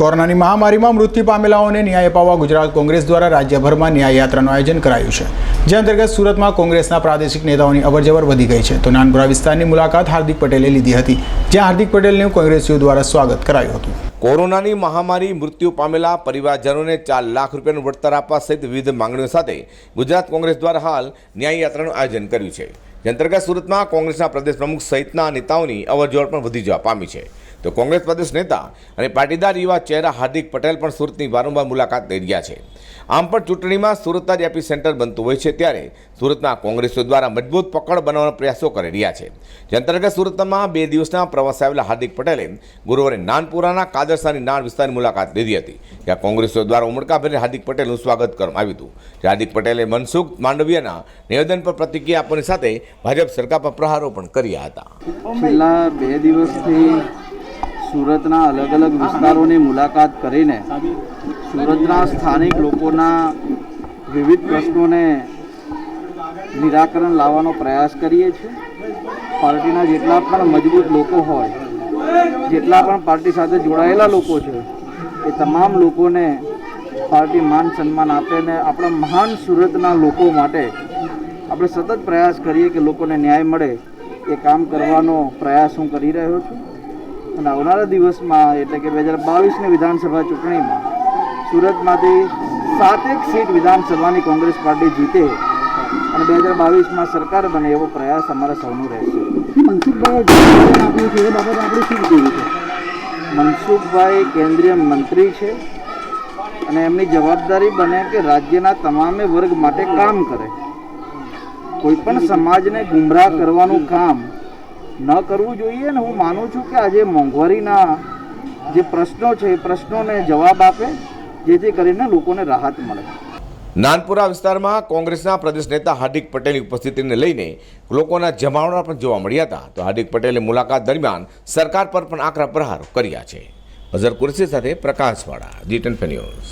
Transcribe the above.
કોરોનાની મહામારીમાં મૃત્યુ પામેલાઓને ન્યાય અપાવવા ગુજરાત કોંગ્રેસ દ્વારા રાજ્યભરમાં ન્યાય યાત્રાનું આયોજન કરાયું છે. જે અંતર્ગત સુરતમાં કોંગ્રેસના પ્રાદેશિક નેતાઓની અવરજવર વધી ગઈ છે. તો નાનપુરા વિસ્તારની મુલાકાત હાર્દિક પટેલે લીધી હતી, જ્યાં હાર્દિક પટેલનું કોંગ્રેસીઓ દ્વારા સ્વાગત કરાયું હતું. કોરોનાની મહામારી, મૃત્યુ પામેલા પરિવારજનોને ચાર લાખ રૂપિયાનું વળતર આપવા સહિત વિવિધ માંગણીઓ સાથે ગુજરાત કોંગ્રેસ દ્વારા હાલ ન્યાય યાત્રાનું આયોજન કર્યું છે. જે અંતર્ગત સુરતમાં કોંગ્રેસના પ્રદેશ પ્રમુખ સહિતના નેતાઓની અવરજવર પણ વધી જવા પામી છે. તો કોંગ્રેસ પ્રદેશ નેતા અને પાટીદાર યુવા ચહેરા હાર્દિક પટેલ પણ સુરતની વારંવાર મુલાકાત લઈ રહ્યા છે. આમ પણ ચૂંટણીમાં સુરત જ એપી સેન્ટર બનતું હોય છે ત્યારે સુરતમાં કોંગ્રેસો દ્વારા મજબૂત પકડ બનાવવાના પ્રયાસો કરી રહ્યા છે. જે અંતર્ગત સુરતમાં બે દિવસના પ્રવાસે આવેલા હાર્દિક પટેલે ગુરુવારે નાનપુરાના કાદરસાની નાન વિસ્તારની મુલાકાત લીધી હતી, જ્યાં કોંગ્રેસો દ્વારા ઉમળકાભેર હાર્દિક પટેલનું સ્વાગત કરવામાં આવ્યું હતું. હાર્દિક પટેલે મનસુખ માંડવીયાના નિવેદન પર પ્રતિક્રિયા આપવાની સાથે ભાજપ સરકાર પર પ્રહારો પણ કર્યા હતા. છેલ્લા બે દિવસથી સુરતના અલગ અલગ વિસ્તારોની મુલાકાત કરીને સુરતના સ્થાનિક લોકોના વિવિધ પ્રશ્નોને નિરાકરણ લાવવાનો પ્રયાસ કરીએ છીએ. પાર્ટીના જેટલા પણ મજબૂત લોકો હોય, જેટલા પણ પાર્ટી સાથે જોડાયેલા લોકો છે, એ તમામ લોકોને પાર્ટી માન સન્માન આપે ને આપણા મહાન સુરતના લોકો માટે આપણે સતત પ્રયાસ કરીએ કે લોકોને ન્યાય મળે. એ કામ કરવાનો પ્રયાસ હું કરી રહ્યો છું. અને આવનારા દિવસમાં એટલે કે બે હજાર બાવીસની વિધાનસભા ચૂંટણીમાં સુરતમાંથી સાતેક સીટ વિધાનસભાની કોંગ્રેસ પાર્ટી જીતે અને બે હજાર બાવીસમાં સરકાર બને એવો પ્રયાસ અમારા સૌનો રહેશે. મનસુખભાઈ કેન્દ્રીય મંત્રી છે અને એમની જવાબદારી બને કે રાજ્યના તમામે વર્ગ માટે કામ કરે. કોઈ પણ સમાજને ગુમરાહ કરવાનું કામ ન કરવું જોઈએ ને હું માનું છું કે આજે મોંઘવારીના જે પ્રશ્નો છે, એ પ્રશ્નોને જવાબ આપે, જેથી કરીને લોકોને રાહત મળે. નાનપુરા વિસ્તારમાં કોંગ્રેસના પ્રદેશ નેતા હાર્દિક પટેલની ઉપસ્થિતિને લઈને લોકોના જમાવડા પણ જોવા મળ્યા હતા. તો હાર્દિક પટેલે મુલાકાત દરમિયાન સરકાર પર પણ આકરા પ્રહારો કર્યા છે. અઝર કુરશી સાથે પ્રકાશવાળા જી ટેન ન્યૂઝ.